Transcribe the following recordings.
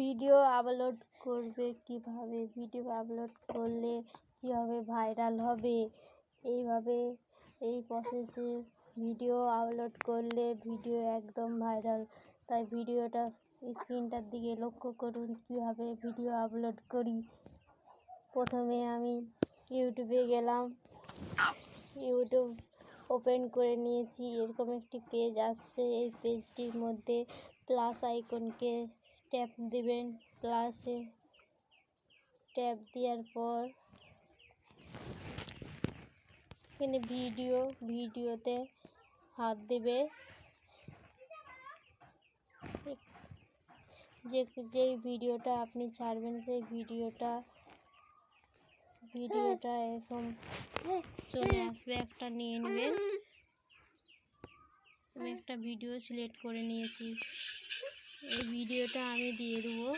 Video upload করবে কীভাবে? Video upload করলে কীভাবে ভাইরাল হবে? এইভাবে এই প্রসেসে ভিডিও আপলোড করলে ভিডিও একদম ভাইরাল তাই ভিডিওটা স্ক্রিনটার দিকে লক্ষ্য করুন, কীভাবে ভিডিও আপলোড করি। প্রথমে আমি ইউটিউবে গেলাম। ইউটিউব ওপেন করে নিয়েছি। এরকম একটি পেজ আসছে। এই পেজটির মধ্যে প্লাস আইকনকে ট্যাপ দিবেন। প্লাসে ট্যাপ দেওয়ার পর এখানে ভিডিও, ভিডিওতে হাত দেবে। যে, যেই ভিডিওটা আপনি ছাড়বেন, সেই ভিডিওটা ভিডিওটা এরকম চলে আসবে। একটা নিয়ে নেবে আমি একটা ভিডিও সিলেক্ট করে নিয়েছি। এই ভিডিওটা আমি দিয়ে দেবো।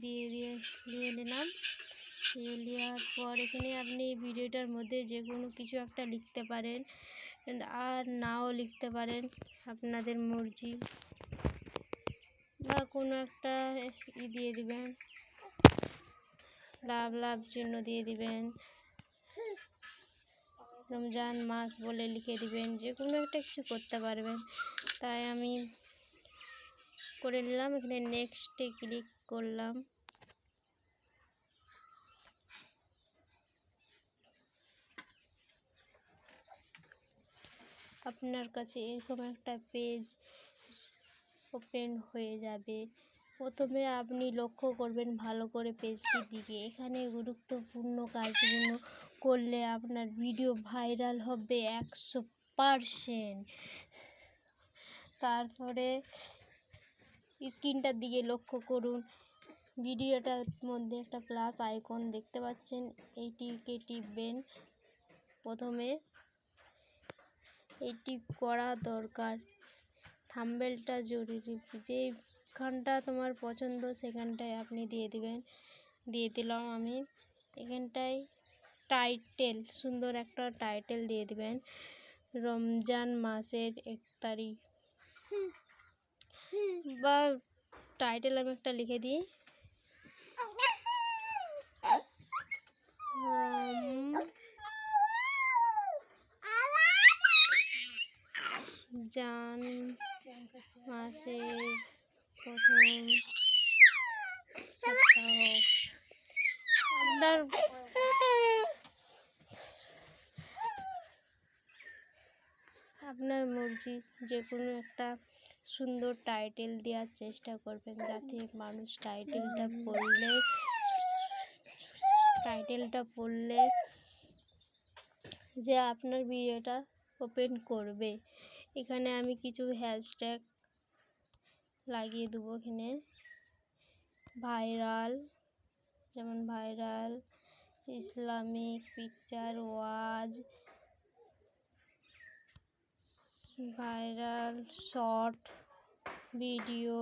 দিয়ে দিয়ে দিয়ে নিলাম। দিয়ে নেওয়ার পর এখানে আপনি ভিডিওটার মধ্যে যে কোনো কিছু একটা লিখতে পারেন আর নাও লিখতে পারেন আপনাদের মর্জি। বা কোনো একটা ই দিয়ে দিবেন। লাভ লাভ চিহ্ন দিয়ে দিবেন। রমজান মাস বলে লিখে দিবেন যে কোনো একটা কিছু করতে পারবেন। তাই আমি করে নিলাম, এখানে নেক্সটে ক্লিক করলাম। আপনার কাছে এরকম একটা পেজ ওপেন হয়ে যাবে। প্রথমে আপনি লক্ষ্য করবেন ভালো করে পেজটির দিকে। এখানে গুরুত্বপূর্ণ কাজগুলো করলে আপনার ভিডিও ভাইরাল হবে একশো পারসেন্ট। তারপরে স্ক্রিনটার দিকে লক্ষ্য করুন। ভিডিওটার মধ্যে একটা প্লাস আইকন দেখতে পাচ্ছেন। এইটিকে টিপবেন প্রথমে। এটি করা দরকার। থাম্বেলটা জরুরি। যেখানটা তোমার পছন্দ, সেখানটায় আপনি দিয়ে দিবেন। দিয়ে দিলাম আমি। এখানটায় টাইটেল, সুন্দর একটা টাইটেল দিয়ে দিবেন। রমজান মাসের এক তারিখ। বা টাইটেল আমি একটা লিখে দিই। জান মাসের প্রথম আপনার আপনার মর্জি, যে কোনো একটা সুন্দর টাইটেল দেওয়ার চেষ্টা করবেন যাতে মানুষ টাইটেলটা পড়লে টাইটেলটা পড়লে যে আপনার ভিডিওটা ওপেন করবে। এখানে আমি কিছু হ্যাশট্যাগ লাগিয়ে দেবো এখানে ভাইরাল, যেমন ভাইরাল, ইসলামিক পিকচার ওয়াজ, viral short video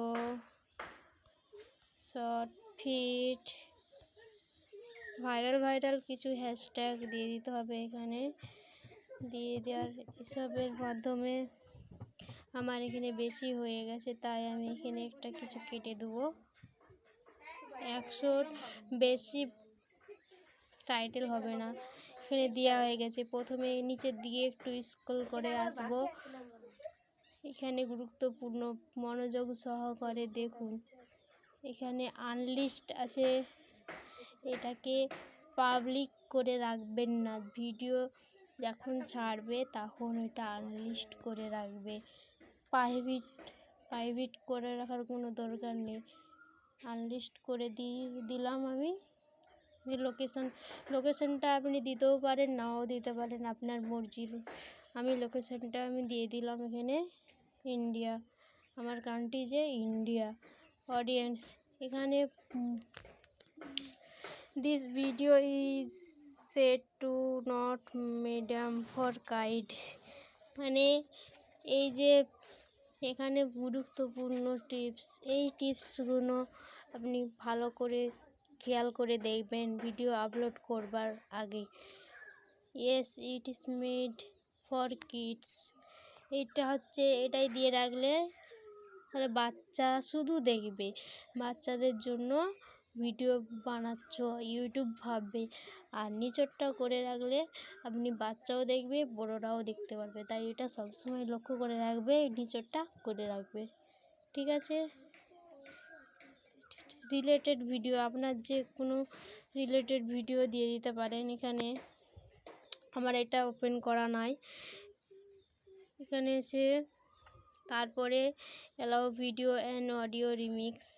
short fit viral viral কিছু হ্যাশট্যাগ দিয়ে দিতে হবে এখানে। দিয়ে দেওয়ার এসবের মাধ্যমে আমার এখানে বেশি হয়ে গেছে, তাই আমি এখানে একটা কিছু কেটে দেবো। একশোর বেশি টাইটেল হবে না। এখানে দেওয়া হয়ে গেছে, প্রথমে নিচের দিকে একটু স্ক্রল করে আসব। এখানে গুরুত্বপূর্ণ মনোযোগ সহকারে দেখুন। এখানে আনলিস্ট আছে। এটাকে পাবলিক করে রাখবেন না। ভিডিও যখন ছাড়বে, তখন এটা আনলিস্ট করে রাখবে। প্রাইভেট প্রাইভেট করে রাখার কোনো দরকার নেই। আনলিস্ট করে দিয়ে দিলাম আমি। লোকেশন লোকেশনটা আপনি দিতেও পারেন, নাও দিতে পারেন, আপনার মর্জি। আমি লোকেশনটা আমি দিয়ে দিলাম এখানে ইন্ডিয়া আমার কান্ট্রি যে ইন্ডিয়া অডিয়েন্স এখানে this video is set to not medium for guide মানে এই যে এখানে গুরুত্বপূর্ণ টিপস। এই টিপসগুলো আপনি ভালো করে খেয়াল করে দেখবেন ভিডিও আপলোড করবার আগে। Yes it is made for kids এটা হচ্ছে, এটাই দিয়ে রাখলে তাহলে বাচ্চা শুধু দেখবে। বাচ্চাদের জন্য ভিডিও বানাচ্ছ ইউটিউব ভাববে, আর নিচরটা করে রাখলে আপনি বাচ্চাও দেখবে, বড়োরাও দেখতে পারবে। তাই এটা সবসময় লক্ষ্য করে রাখবে, নিচরটা করে রাখবে। ঠিক আছে? রিলেটেড ভিডিও আপনার যে কোনো রিলেটেড ভিডিও দিয়ে দিতে পারেন এখানে। আমার এটা ওপেন করা নাই। এখানে এসে তারপরে allow video and audio remix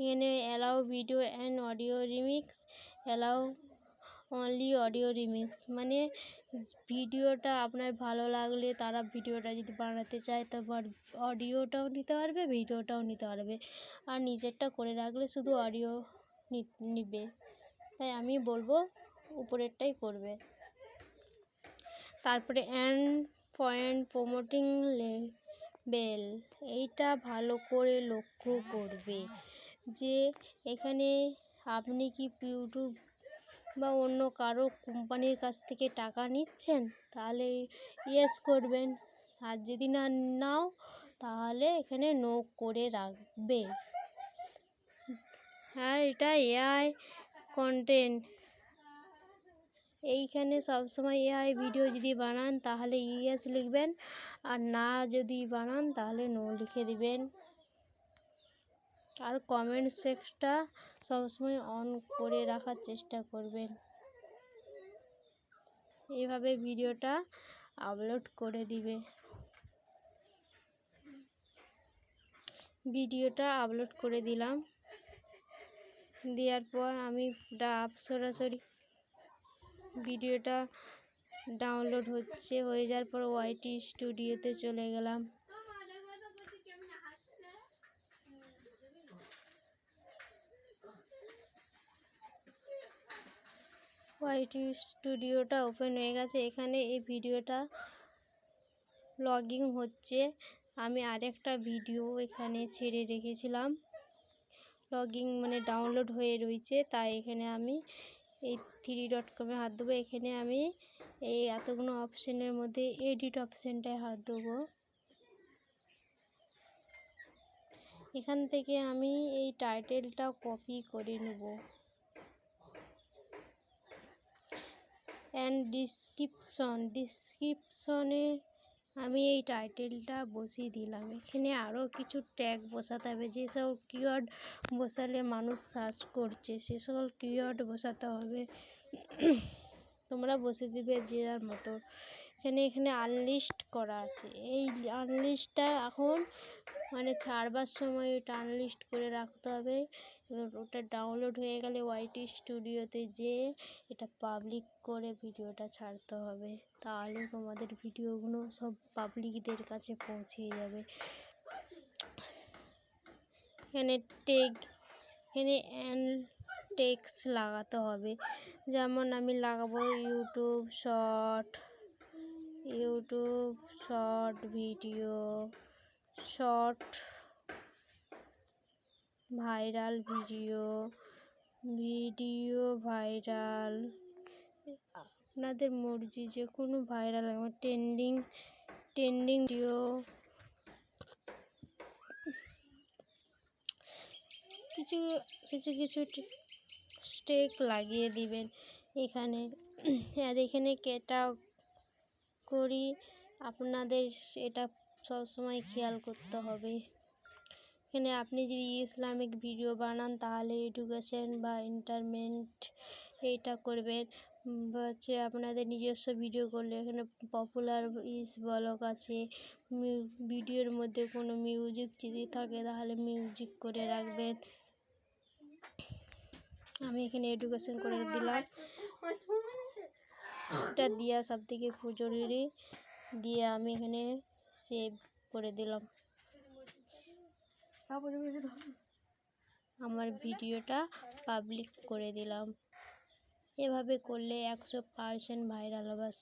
এখানে allow video and audio remix allow only audio remix মানে ভিডিওটা আপনার ভালো লাগলে তারা ভিডিওটা যদি বানাতে চায়, তারপর অডিওটাও নিতে পারবে ভিডিওটাও নিতে পারবে। আর নিজেরটা করে রাখলে শুধু অডিও নিবে। তাই আমি বলব উপরেরটাই করবে। তারপরে অ্যান্ড পয়েন্ট প্রমোটিং লেবেল এইটা ভালো করে লক্ষ্য করবে। যে এখানে আপনি কি ইউটিউব বা অন্য কারও কোম্পানির কাছ থেকে টাকা নিচ্ছেন? তাহলে ইয়েস করবেন। আর যদি না নাও, তাহলে এখানে নো করে রাখবে। হ্যাঁ এটা এআই কন্টেন্ট এইখানে সবসময় এআই ভিডিও যদি বানান, তাহলে ইয়েস লিখবেন। আর না যদি বানান, তাহলে নো লিখে দিবেন। আর কমেন্ট সেক্সটা সবসময় অন করে রাখার চেষ্টা করবেন। এইভাবে ভিডিওটা আপলোড করে দিবে। ভিডিওটা আপলোড করে দিলাম। দেওয়ার পর আমি ডাব সরাসরি ভিডিওটা ডাউনলোড হচ্ছে, হয়ে যাওয়ার পর ওয়াইটি স্টুডিওতে চলে গেলাম। ওয়াইটি স্টুডিওটা ওপেন হয়ে গেছে। এখানে এই ভিডিওটা লগিং হচ্ছে। আমি আরেকটা ভিডিও এখানে ছেড়ে রেখেছিলাম। লগিং মানে ডাউনলোড হয়ে রয়েছে, তাই এখানে আমি এই থ্রি ডট কমে হাত দেবো। এখানে আমি এই এতগুলো অপশানের মধ্যে এডিট অপশানটায় হাত দেবো। এখান থেকে আমি এই টাইটেলটা কপি করে নেব। অ্যান্ড ডিসক্রিপশন ডিসক্রিপশনে আমি এই টাইটেলটা বসিয়ে দিলাম। এখানে আরও কিছু ট্যাগ বসাতে হবে। যেসব কিওয়ার্ড বসালে মানুষ সার্চ করছে, সে সকল কিওয়ার্ড বসাতে হবে। তোমরা বসে দিবে যে যার মতো। এখানে এখানে আনলিস্ট করা আছে। এই আনলিস্টটা এখন মানে ছাড়বার সময় ওটা আনলিস্ট করে রাখতে হবে। ওটা ডাউনলোড হয়ে গেলে ওয়াইটি স্টুডিওতে যেয়ে এটা পাবলিক করে ভিডিওটা ছাড়তে হবে। তাহলে তোমাদের ভিডিওগুলো সব পাবলিকদের কাছে পৌঁছে যাবে। এখানে টেক এখানে অ্যান টেক্স লাগাতে হবে। যেমন আমি লাগাবো YouTube short YouTube short video short viral video video viral. আপনাদের মর্জি, যে কোনো ভাইরাল, আমার ট্রেন্ডিং ট্রেন্ডিং ভিডিও। কিছু কিছু কিছু স্টেক লাগিয়ে দিবেন এখানে। আর এখানে কেটা করি, আপনাদের এটা সবসময় খেয়াল করতে হবে। এখানে আপনি যদি ইসলামিক ভিডিও বানান, তাহলে এডুকেশন বা এন্টারমেন্ট এইটা করবেন। হচ্ছে আপনাদের নিজস্ব ভিডিও করলে এখানে পপুলার ইস ব্লগ আছে। ভিডিওর মধ্যে কোনো মিউজিক যদি থাকে, তাহলে মিউজিক করে রাখবেন। আমি এখানে এডুকেশন করে দিলাম। এটা দেওয়া সব থেকে জরুরি দিয়ে আমি এখানে সেভ করে দিলাম। আমার ভিডিওটা পাবলিক করে দিলাম। এভাবে করলে একশো পার্সেন্ট ভাইরাল হবার